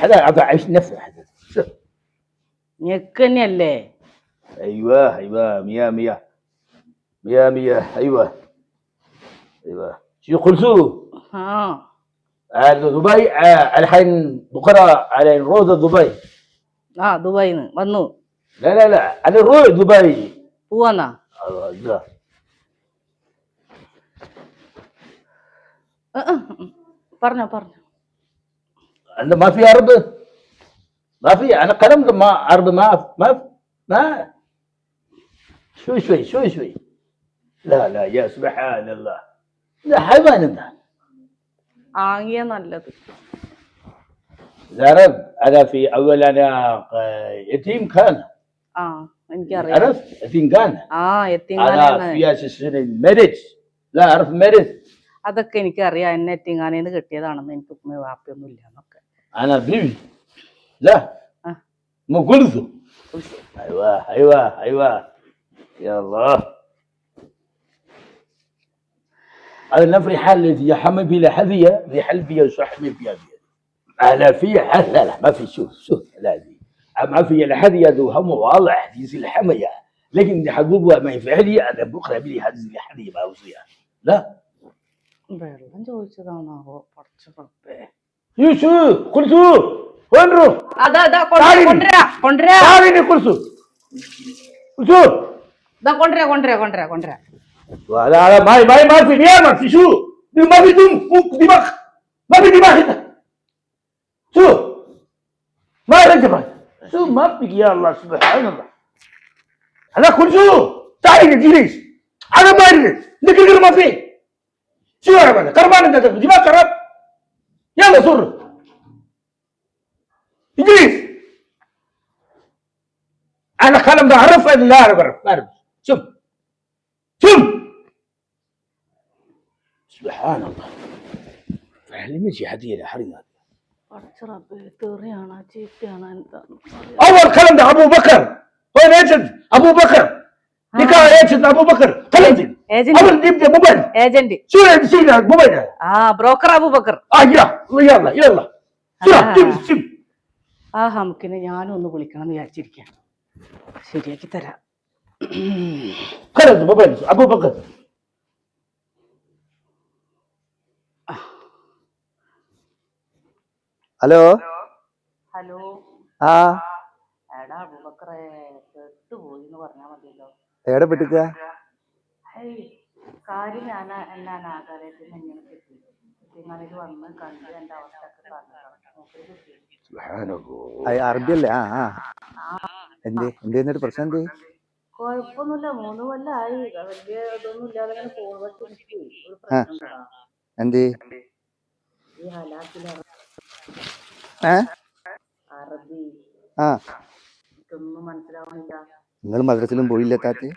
هذا هذا عيش نفع هذا شوف ഞെക്ക് തന്നെയല്ലേ ايوه ايوه مية مية مية مية ايوه ايوه شو قلتوا ആ هذا دبي آه، الحين بكره على روضه دبي ആ ദുബായിന്ന് വന്നു لا لا لا على روضه دبي പോവാന്നാ الله لا ആ, ആ, ഉം. പറഞ്ഞോ പറഞ്ഞോ عندنا ما في عرض ما في انا قلم ما عرض ما ما ما شوي شوي شوي شوي لا لا يا سبحان الله لا حيوان انت ആങ്ങിയ നല്ലത് العرب انا في اول انا آه، يتيم كان ആ എനിക്കറിയാം عرفت يتيم كان ആ എത്തിങ്ങാനെന്ന് انا في اساس مرج لا اعرف مرج അതൊക്കെ എനിക്കറിയാം എന്നെ എത്തിങ്ങാനേന്ന് കിട്ടിയതാണെന്ന് എനിക്ക് ഉമ്മ വാപ്പയൊന്നും ഇല്ല എന്നൊക്കെ أنا بيبي. لا. آه. مو قلته أيوه أيوه أيوه. يا الله. أنا نفري حال الذي يحمي بلا حذية في حلبي وصحمي بيدي أنا في حال لا ما في شوف شوف لا دي ما في لا حذية ذو هم والله حديث الحمية. لكن حقوقها ما يفعلي أنا بكره بلي حديث الحذية ما أوصيها. لا. بيرلا أنت قلت أنا هو برتبط به ಈಶು ಕುಲ್ಸು ಹೋನ್ರು ಅದ ಅದ ಕೊಂಡ್ರೆ ಕೊಂಡ್ರೆ ಕೊಂಡ್ರೆ ಸಾವಿನ ಕುಲ್ಸು ಕುಲ್ಸು ದ ಕೊಂಡ್ರೆ ಕೊಂಡ್ರೆ ಕೊಂಡ್ರೆ ಕೊಂಡ್ರೆ ಅದ ಅದ ಬಾಯಿ ಬಾಯಿ ಮಾಡ್ತೀನಿ ಏನ್ ಮಾಡ್ತಿ ಶು ನೀವು ಮಬಿ ದುಮ್ ಮುಕ್ ದಿಮಾಕ್ ಮಬಿ ದಿಮಾಕ್ ಇದ್ದ ಶು ಮಾಡ ಬಾಯಿ ಶು ಮಾಪಿಗೆ ಅಲ್ಲ ಸುಬ್ಹಾನಲ್ಲ ಅದ ಕುಲ್ಸು ತಾಯಿಗೆ ಜಿರೀಶ್ ಅದ ಮಾಡಿರಿ ನಿಕ್ಕಿದ್ರು ಮಾಪಿ ಶಿವ ಕರ್ಮಾನಂದ ದಿಮಾಕ್ ಖರಾಬ್ يلا سر. اجلس أنا خلم ده اعرف لا أعرف أعرف شوف. شوف. سبحان الله. فهلمش يا هذه حريقه أول خلم ده أبو بكر. وين أجد أبو بكر. نكاح أجد أبو بكر. خلمتك ഏജന്റ് ആ ബ്രോക്കർ ഞാനൊന്ന് വിളിക്കണം എന്ന് വിചാരിച്ചിരിക്കാം ശരിയാക്കി തരാം. ഹലോ ഹലോ ആ എടാ അബൂബക്കറെ കേട്ടുപോയി എന്ന് പറഞ്ഞാ മതിയല്ലോ. എവിടെ പെട്ടുക്ക? കാര്യം ഞാൻ എന്നാണ് ആകാരത്തിൽ നിന്ന് ഇങ്ങനെ കിട്ടി വന്ന് ആ പ്രശ്നം മൂന്ന് കൊല്ലായി വലിയ ഇതൊന്നും ഇല്ലാതെ അറബി. ആ. നിങ്ങൾ മദ്രസിലും പോയില്ല താത്തി?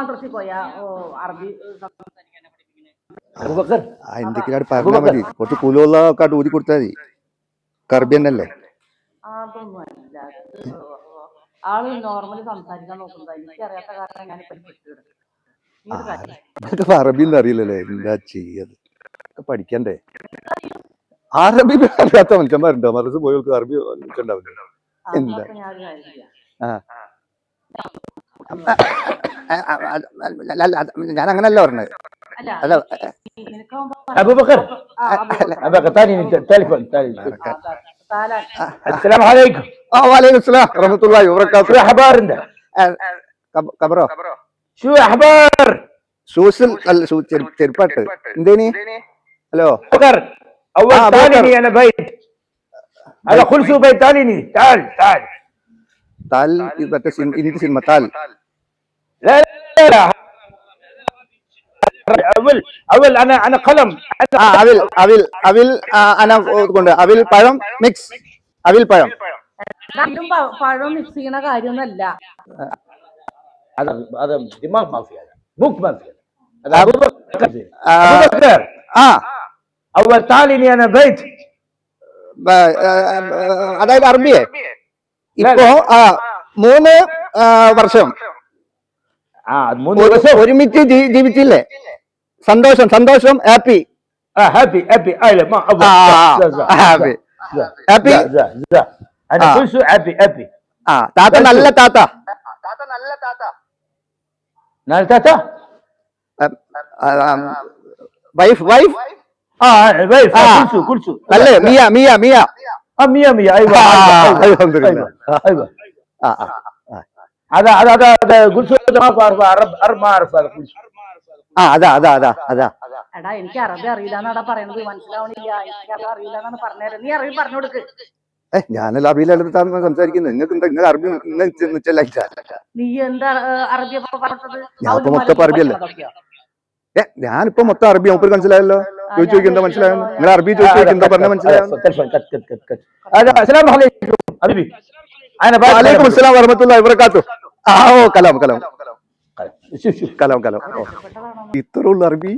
മദ്രസിൽ പോയ അറബി എന്തൊക്കെയാണ് പറഞ്ഞാൽ മതി കുറച്ച് കുലുവെള്ളമൊക്കെ ഊതി കൊടുത്താൽ മതി കർബിയനല്ലേ അതൊന്നുമല്ല ആൾ നോർമലി സംസാരിക്കാൻ നോക്കുന്നത് എനിക്ക് അറിയാത്ത ഞാൻ അറബിന്ന് അറിയില്ലല്ലേ എന്താ ചെയ്യത് പഠിക്കണ്ടേ അറബി അറിയാത്ത മനുഷ്യന്മാരുണ്ടോ മറസ് പോയവർക്ക് അറബി എന്താ ആ ഞാൻ ഒരു കാര്യം ചെയ്യാം ഞാൻ അങ്ങനല്ല പറഞ്ഞത് അല്ല അല്ല നിനക്കാവുമ്പോ ابو بكر ആ, അബു ബക്കർ. ابو بكر ثاني تليفون ثاني ആ, അതാ. താലാൻ السلام عليكم ആ വാലേക്കും സ്ലാം റഹ്മത്തുള്ളാഹി شو വബറകാതുഹു اخبار انت؟ കബ- കബറോ شو اخبار؟ ഷൂസിൽ അല്ല ഷൂ ചെരു- ചെരുപ്പാട്ട് എന്തേനി ഹലോ بكر اول آه، ثاني بكر. انا بيت هذا كل شو بيت ثاني تعال تعال താൽ ഇത് മറ്റേ സിനിമ ഹിന്ദി സിനിമ താൽ لا لا لا اول اول انا انا قلم ആ അവിൽ അവിൽ അവിൽ ആ, അന കൊണ്ട് അവിൽ പഴം മിക്സ് അവിൽ പഴം രണ്ടും പ- പഴം മിക്സ് ചെയ്യണ കാര്യമൊന്നുമല്ല هذا هذا دماغ ما في هذا مخ ما في هذا ابو بكر آه. ابو بكر ആ اول ثاني انا بيت ബ- ആ, ആ, അതായത് അറബിയെ ഇപ്പോ ആ മൂന്ന് ആ, വർഷം اه مو ഒരു- ഒരുമിച്ച് ജീവിച്ചില്ലേ? സന്തോഷം സന്തോഷം happy. Happy happy. Happy. Happy? Happy happy. ആ താത്ത നല്ല താത്ത. താത്ത നല്ല താത്ത. നല്ല താത്ത? Wife wife? ആ വൈഫ് കുൽസു കുൽസു അല്ലേ മിയ മിയ മിയ. ആ മിയ മിയ. അയ്യോ അൽഹംദുലില്ലാഹ്. അയ്യോ ആ ആ. அதான் அதான் அதான் குல்சு அரப் அரப் மாரஃப் அது குல்சு ആ അതാ അതാ അതാ അതാ. എടാ എനിക്ക് അറബി അറിയില്ലാന്നാടാ പറയണത്. മനസ്സിലാവണില്ല. എനിക്ക് അറബി അറിയില്ലാന്നാണ് പറഞ്ഞത് നീ അറബി പറഞ്ഞു കൊടുക്ക്. ഞാനല്ല അറബിയിലാണ് സംസാരിക്കുന്നത് നിങ്ങൾക്ക് നിങ്ങൾ അറബി നീ എന്താ അറബി ഞാൻ മൊത്തം അറബിയല്ലേ? ഏ ഞാനിപ്പോ മൊത്തം അറബി. നമുക്ക് മനസ്സിലായല്ലോ? ചോദിച്ചു നോക്കിയെന്താ മനസ്സിലായോ നിങ്ങൾ അറബി ചോദിച്ചു നോക്കിയെന്താ പറഞ്ഞ മനസ്സിലായോ അലൈക്കും അസ്സലാം വറഹമത്തുള്ള വബറകാതുഹു. ആ ഓ കലാം കലാം. കലാം കലാം. കലാം ഇത്തറുള്ള അറബി.